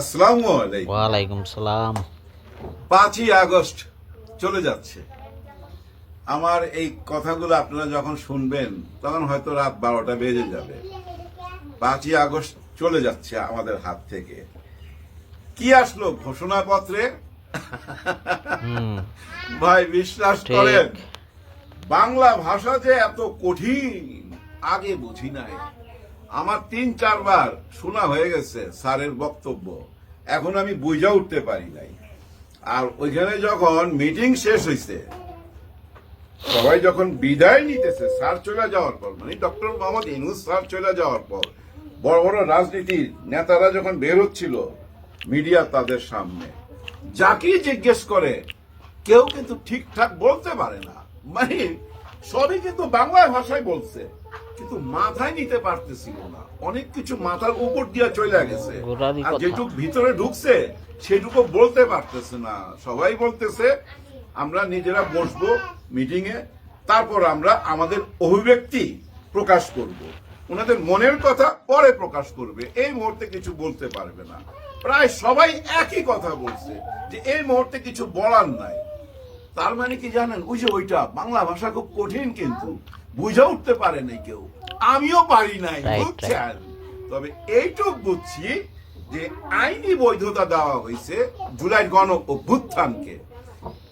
আসসালামু আলাইকুম। ওয়ালাইকুম সালাম। পাঁচই আগস্ট চলে যাচ্ছে। আমার এই কথাগুলো আপনারা যখন শুনবেন তখন হয়তো রাত বারোটা বেজে যাবে। পাঁচই আগস্ট চলে যাচ্ছে আমাদের হাত থেকে। কি আসলো ঘোষণাপত্রে? ভাই বিশ্বাস করেন বাংলা ভাষা যে এত কঠিন আগে বুঝি নাই। আমার তিন, চারবার শোনা হয়ে গেছে স্যারের বক্তব্য। এখন আমি বুঝা উঠতে পারি নাই। আর ওইখানে যখন মিটিং শেষ হয়েছে সবাই যখন বিদায় নিতেছে, স্যার চলে যাওয়ার পর মানে ডক্টর মোহাম্মদ ইনুস স্যার চলে যাওয়ার পর, বড় বড় রাজনীতির নেতারা যখন বের হচ্ছিল মিডিয়া তাদের সামনে, যাকেই জিজ্ঞেস করে, কেউ কিন্তু ঠিকঠাক বলতে পারে না। মানে সবই কিন্তু বাংলা ভাষায় বলছে। কিন্তু মাথায় নিতে পারতেছিল না। অনেক কিছু মাথার উপর দিয়ে চলে গেছে। আর যেটুক ভিতরে ঢুকছে সেটুকু বলতে পারতেছে না। সবাই বলতেছে আমরা নিজেরা বসবো মিটিং এ তারপর আমরা আমাদের অভিব্যক্তি প্রকাশ করব। ওনাদের মনের কথা পরে প্রকাশ করবে। এই মুহূর্তে কিছু বলতে পারবে না। প্রায় সবাই একই কথা বলছে যে এই মুহূর্তে কিছু বলার নাই। তার মানে কি জানেন? ওই যে ওইটা বাংলা ভাষা খুব কঠিন কিন্তু। বুঝে উঠতে পারে নাই কেউ। আমিও পারি নাই বুঝছেন? তবে এইটুক বুঝছি যে আইনি বৈধতা দেওয়া হয়েছে জুলাই গণ অভ্যুত্থানকে।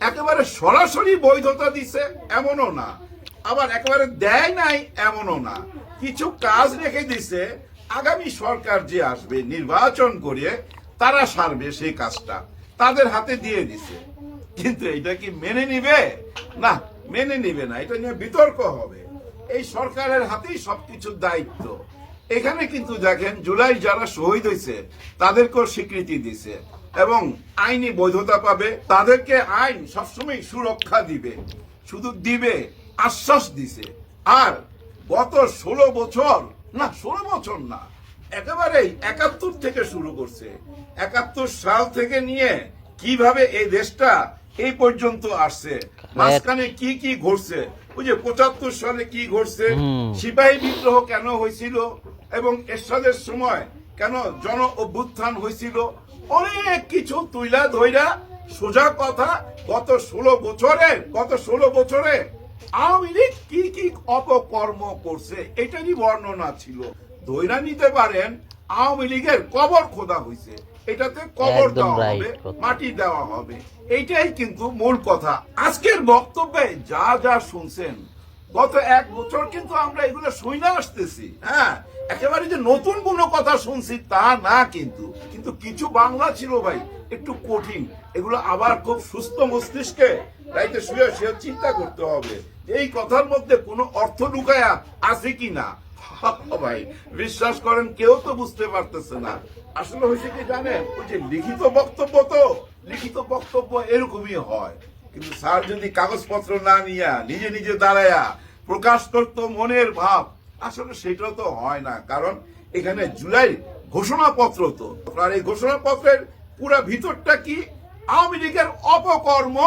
একেবারে সরাসরি বৈধতা দিছে এমনও না আবার একেবারে দেয় নাই এমনও না। কিছু কাজ রেখে দিছে আগামী সরকার যে আসবে নির্বাচন করে তারা সারবে সেই কাজটা। তাদের হাতে দিয়ে দিছে। কিন্তু এটা কি মেনে নিবে? না মেনে নিবে না। এটা নিয়ে বিতর্ক হবে। এই সরকারের হাতেই সবকিছুর দায়িত্ব। এখানে কিন্তু দেখেন জুলাই যারা শহীদ হয়েছে তাদেরকেও স্বীকৃতি দিছে এবং আইনি বৈধতা পাবে। তাদেরকে আইন সবসময় সুরক্ষা দিবে শুধু দিবে আশ্বাস দিছে। আর গত ষোলো বছর না ষোলো বছর না একেবারেই একাত্তর থেকে শুরু করছে। একাত্তর সাল থেকে নিয়ে কীভাবে এই দেশটা এই পর্যন্ত আসছে মাঝখানে কি কি ঘটছে ওই যে পঁচাত্তর সালে কি ঘটছে। সিপাহী বিদ্রোহ কেন হয়েছিল? এবং এরশাদের সময় কেন জন অভ্যুত্থান হয়েছিল? অনেক কিছু তুইলা ধইরা সোজা কথা গত ষোলো বছরে গত ষোলো বছরে আওয়ামী লীগ কি কি অপকর্ম করছে এটারই বর্ণনা ছিল। ধৈরা নিতে পারেন আওয়ামী লীগের কবর খোদা হয়েছে এটাতে কবর দেওয়া হবে মাটি দেওয়া হবে। এইটাই কিন্তু মূল কথা। আজকের বক্তব্যে যা যা শুনছেন গত এক বছর কিন্তু আমরা এগুলো শুনে আসতেছি হ্যাঁ? একেবারে যে নতুন কোনো কথা শুনছি তা না কিন্তু। কিন্তু কিছু বাংলা ছিল ভাই একটু কঠিন। এগুলো আবার খুব সুস্থ মস্তিষ্কে রাইতে শুয়ে শুয়ে চিন্তা করতে হবে। এই কথার মধ্যে কোনো অর্থ ঢুকায়া আছে কি না? ভাই, বিশ্বাস করেন, কেউ তো বুঝতে পারতেছে না। আসলে হয়েছে কি জানেন? ওই যে লিখিত বক্তব্য তো, লিখিত বক্তব্য এরকমই হয়। কিন্তু স্যার যদি কাগজপত্র না নিয়া, নিজে নিজে দাঁড়ায়া, প্রকাশ করতো মনের ভাব, আসলে সেটা তো হয় না। কারণ এখানে জুলাই ঘোষণাপত্র তো। আর এই ঘোষণাপত্রের পুরা ভিতরটা কি? আওয়ামী লীগের অপকর্ম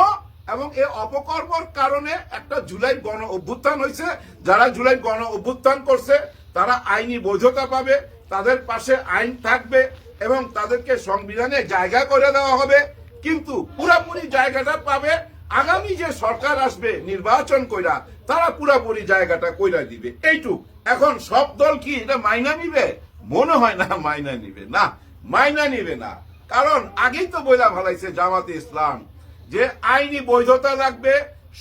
এবং এই অপকর্মর কারণে একটা জুলাই গণ অভ্যুত্থান হয়েছে। যারা জুলাই গণ অভ্যুত্থান করছে, তারা আইনি বৈধতা পাবে, তাদের পাশে আইন থাকবে এবং তাদেরকে সংবিধানে জায়গা করে দেওয়া হবে। কিন্তু পুরাপুরি জায়গাটা পাবে, আগামী যে সরকার আসবে নির্বাচন কইরা, তারা পুরাপুরি জায়গাটা কইরা দিবে। এইটুক। এখন সব দল কি এটা মাইনা নিবে? মনে হয় না মাইনা নিবে। না, মাইনা নিবে না। কারণ আগেই তো বইলা ভালাইছে জামাতে ইসলাম। যে আইনি বৈধতা লাগবে,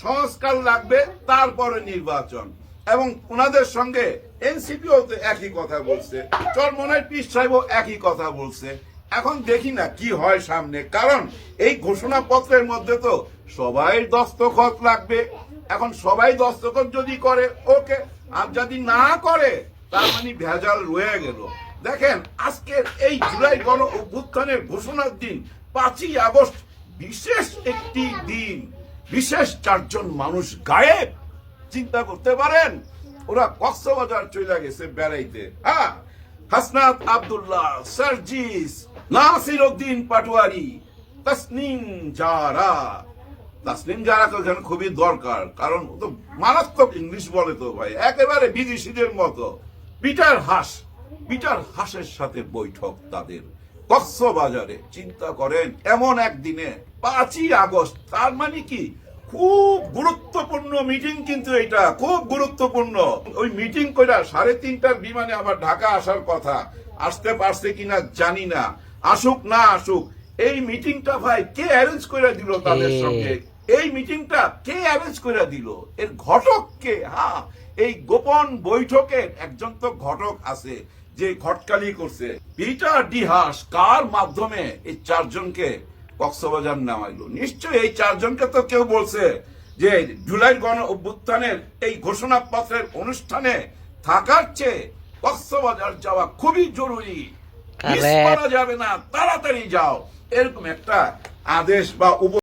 সংস্কার লাগবে, তারপরে নির্বাচন। এবং ওনাদের সঙ্গে এনসিপিও একই কথা বলছে। চরমনের পিস সাহেবও একই কথা বলছে। এখন দেখি না কি হয় সামনে। কারণ এই ঘোষণাপত্রের মধ্যে তো সবাই দস্তখত লাগবে। এখন সবাই দস্তখত যদি করে, ওকে আর যদি না করে, তার মানে ভেজাল রয়ে গেল। দেখেন, আজকের এই জুলাই গণ অভ্যুত্থানের ঘোষণার দিন, পাঁচই আগস্ট বিশেষ একটি দিন, বিশেষ চারজন মানুষ গায়েব, চিন্তা করতে পারেন? ওরা কক্সবাজার চলে গেছে বেড়াইতে। হ্যাঁ হাসনাত আব্দুল্লাহ, সার্জিস, নাসির উদ্দিন পাটোয়ারি, তাসনিম জারা তাসলিম যারা তো এখানে খুবই দরকার, কারণ ও তো মারাত্মক ইংলিশ বলে তো ভাই, একেবারে বিদেশিদের মতো। পিটার হাস, পিটার হাসের সাথে বৈঠক তাদের। কক্সবাজারে চিন্তা করেন এমন একদিনে পাঁচই আগস্ট তার মানে কি? খুব গুরুত্বপূর্ণ মিটিং কিন্তু এটা খুব গুরুত্বপূর্ণ। ওই মিটিং কইরা সাড়ে তিনটার বিমানে আবার ঢাকা আসার কথা। আসতে পারছে কিনা জানি না। আসুক না আসুক এই মিটিংটা ভাই কে অ্যারেঞ্জ করে দিল তাদের সঙ্গে? এই মিটিংটা কে অ্যারেঞ্জ করে দিল? এর ঘটক কে? হ্যাঁ এই গোপন বৈঠকের একজন তো ঘটক আছে। যে ঘটকালি করছে। পিটার ডিহাস কার মাধ্যমে এই চারজনকে কক্সবাজার নামাইলো? নিশ্চয়ই এই চারজনকে তো কেউ বলছে যে জুলাই গণ অভ্যুত্থানের এই ঘোষণাপত্রের অনুষ্ঠানে থাকার চেয়ে কক্সবাজার যাওয়া খুবই জরুরি। করা যাবে না তাড়াতাড়ি যাও। এরকম একটা আদেশ বা উপ